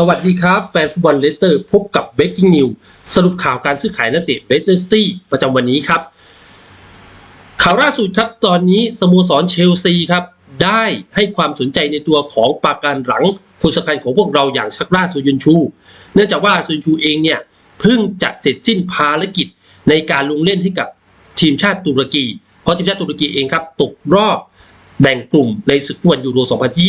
สวัสดีครับ แฟนฟุตบอลเลสเตอร์พบกับ Breaking News สรุปข่าวการซื้อขายนักเตะเลสเตอร์ซิตี้ประจำวันนี้ครับ ข่าวล่าสุดครับ ตอนนี้สโมสรเชลซีครับ ได้ให้ความสนใจในตัวของปราการหลังคนสำคัญของพวกเราอย่างชักราสุยุนชู เนื่องจากว่าสุยุนชูเองเนี่ยเพิ่งจะเสร็จสิ้นภารกิจในการลงเล่นให้กับทีมชาติตุรกี เพราะทีมชาติตุรกีเองครับตกรอบ แบ่งกลุ่มในศึกฟุตบอลยูโร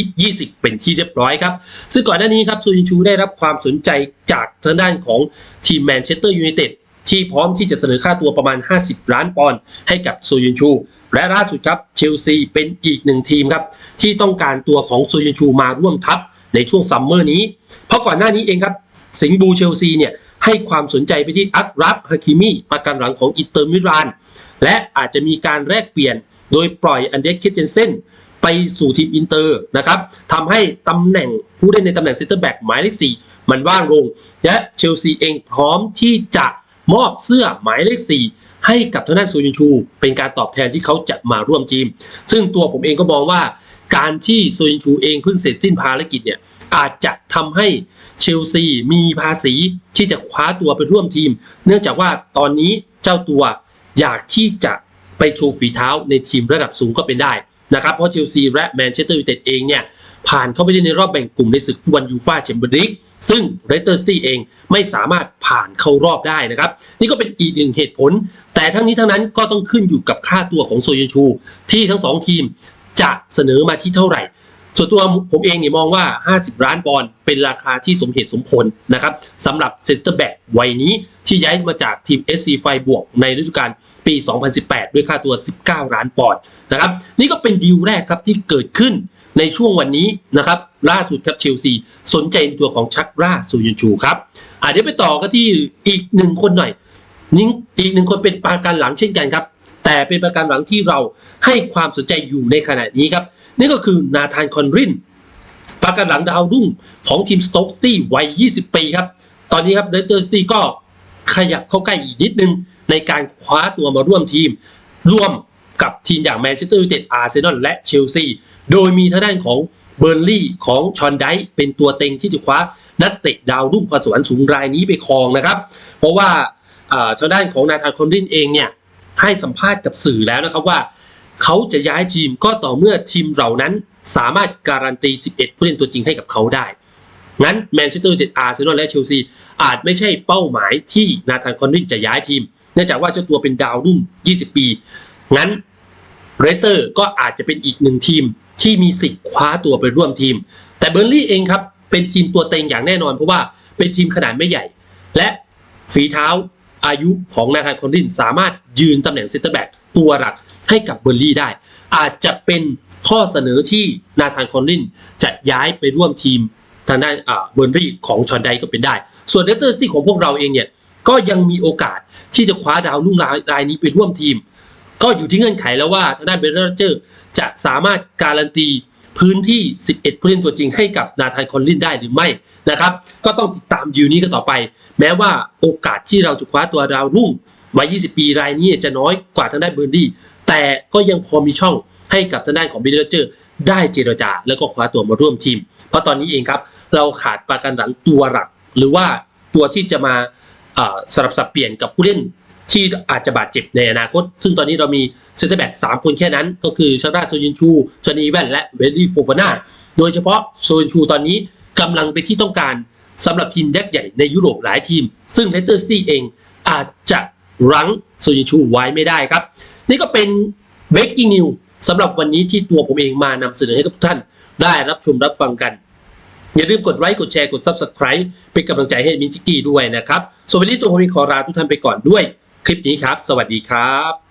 2020 เป็นที่เรียบร้อยครับ ซึ่งก่อนหน้านี้ครับซูยินชูได้รับความสนใจจากทางด้านของทีมแมนเชสเตอร์ยูไนเต็ดที่พร้อมที่จะเสนอค่าตัวประมาณ 50 ล้านปอนด์ให้กับซูยินชู และล่าสุดครับเชลซีเป็นอีกหนึ่งทีมครับที่ต้องการตัวของซูยินชูมาร่วมทัพในช่วงซัมเมอร์นี้ เพราะก่อนหน้านี้เองครับ สิงบูเชลซีเนี่ยให้ความสนใจไปที่อัครับฮาคิมีประกันหลังของอิเตอร์มิลาน และอาจจะมีการแลกเปลี่ยน โดยปล่อยอันเดรสคิดเจนเซนไปสู่ทีมอินเตอร์นะครับทำให้ตำแหน่งผู้เล่นในตำแหน่งเซนเตอร์แบ็กหมายเลขสี่มันว่างลง และเชลซีเองพร้อมที่จะมอบเสื้อหมายเลขสี่ให้กับทางด้านซูยินชู เป็นการตอบแทนที่เขาจะมาร่วมทีม ซึ่งตัวผมเองก็มองว่า การที่ซูยินชูเองเพิ่งเสร็จสิ้นภารกิจเนี่ยอาจจะทำให้เชลซีมีภาษีที่จะคว้าตัวไปร่วมทีม เนื่องจากว่าตอนนี้เจ้าตัวอยากที่จะ ไปโชว์ฝีเท้าในทีมระดับสูงก็เป็นได้นะครับเพราะเชลซีและแมนเชสเตอร์ยูไนเต็ดเองเนี่ยผ่านเข้าไปได้ในรอบแบ่งกลุ่มในศึกฟุตบอลยูฟ่าแชมเปี้ยนลีกซึ่งเรสเตอร์ซิตี้เองไม่สามารถผ่านเข้ารอบได้นะครับ นี่ก็เป็นอีกหนึ่งเหตุผล แต่ทั้งนี้ทั้งนั้นก็ต้องขึ้นอยู่กับค่าตัวของโซยันชู ที่ทั้งสองทีมจะเสนอมาที่เท่าไหร่ ส่วนตัวผมเองเนี่ยมองว่า 50 ล้านปอนด์เป็นราคาที่สมเหตุสมผลนะครับสำหรับเซ็นเตอร์แบ็กวัยนี้ที่ย้ายมาจากทีม SC ไฟบวกในฤดูกาลปี 2018 ด้วยค่าตัว 19 ล้านปอนด์นะครับนี่ก็เป็นดีลแรกครับที่เกิดขึ้นในช่วงวันนี้นะครับล่าสุดครับเชลซีสนใจในตัวของชักราซูยันชูครับอะเดี๋ยวไปต่อกันที่อีกหนึ่งคนหน่อยนิ่งอีกหนึ่งคนเป็นปราการหลังเช่นกันครับ แต่เป็นประการหลังที่เราให้ความสนใจอยู่ในขณะนี้ครับ นี่ก็คือนาธานคอนรินประกันหลังดาวรุ่งของทีมสโต๊กซิตี้วัย 20 ปีครับ ตอนนี้ครับเรสเตอร์ซิตี้ก็ขยับเข้าใกล้อีกนิดนึง ในการคว้าตัวมาร่วมทีม ร่วมกับทีมอย่างแมนเชสเตอร์ยูไนเต็ดอาร์เซนอลและเชลซีโดยมีทางด้านของเบอร์ลี่ของชอนไดเป็นตัวเต็งที่จะคว้านักเตะดาวรุ่งพรสวรรค์สูงรายนี้ไปครองนะครับ เพราะว่าอ่าทางด้านของนาธานคอนรินเองเนี่ยให้สัมภาษณ์กับสื่อแล้วนะครับว่า เขาจะย้ายทีมก็ต่อเมื่อทีมเหล่านั้นสามารถการันตี 11 ผู้เล่นตัวจริงให้กับเขาได้ งั้นแมนเชสเตอร์ยูไนเต็ดอาร์เซนอลและเชลซีอาจไม่ใช่เป้าหมายที่นาธานคอนรินจะย้ายทีม เนื่องจากว่าเจ้าตัวเป็นดาวรุ่ง 20 ปี งั้นเรเตอร์ก็อาจจะเป็นอีกหนึ่งทีมที่มีสิทธิ์คว้าตัวไปร่วมทีม แต่เบอร์ลี่เองครับเป็นทีมตัวเต็งอย่างแน่นอนเพราะว่าเป็นทีมขนาดไม่ใหญ่ และฝีเท้า อายุของนาธานคอนรินสามารถยืนตำแหน่งเซนเตอร์แบ็กตัวหลักให้กับเบอร์ลี่ได้ อาจจะเป็นข้อเสนอที่นาธานคอนรินจะย้ายไปร่วมทีมทางด้านเบอร์ลี่ของชอนไดก็เป็นได้ ส่วนเลสเตอร์ซิตี้ของพวกเราเองเนี่ยก็ยังมีโอกาสที่จะคว้าดาวรุ่งรายนี้ไปร่วมทีม ก็อยู่ที่เงื่อนไขแล้วว่าทางด้านเบรเนอร์เจอร์จะสามารถการันตี พื้นที่ 11 ผู้เล่นตัวจริงให้กับนาธานคอนลินได้หรือไม่นะครับ ก็ต้องติดตามดีลนี้กันต่อไป แม้ว่าโอกาสที่เราจะคว้าตัวดาวรุ่งวัย 20 ปีรายนี้จะน้อยกว่าทางด้านเบอร์ดี้แต่ก็ยังพอมีช่องให้กับทางด้านของเบรเนอร์เจอร์ได้เจรจา แล้วก็คว้าตัวมาร่วมทีม เพราะตอนนี้เองครับ เราขาดประกันหลังตัวหลัก หรือว่าตัวที่จะมาอ่าสลับสับเปลี่ยนกับผู้เล่น ที่อาจจะบาดเจ็บในอนาคต ซึ่งตอนนี้เรามีเซนเตอร์แบ็กสามคนแค่นั้น ก็คือชาราโซยินชูชานีแวนและเวลลี่โฟฟาน่าโดยเฉพาะโซยินชูตอนนี้กำลังไปนที่ต้องการสำหรับทีมยักษ์ใหญ่ในยุโรปหลายทีม ซึ่งเลสเตอร์ซีเองอาจจะรั้งโซยินชูไว้ไม่ได้ครับ นี่ก็เป็น breaking news สำหรับวันนี้ที่ตัวผมเองมานำเสนอให้กับทุกท่าน ได้รับชมรับฟังกัน อย่าลืมกดไลค์กดแชร์กด Subscribe เป็นกำลังใจให้มินจิกี้ด้วยนะครับส่วนวันนี้ตัวผมเองขอลาทุกท่านไปก่อนด้วย คลิปนี้ครับ สวัสดีครับ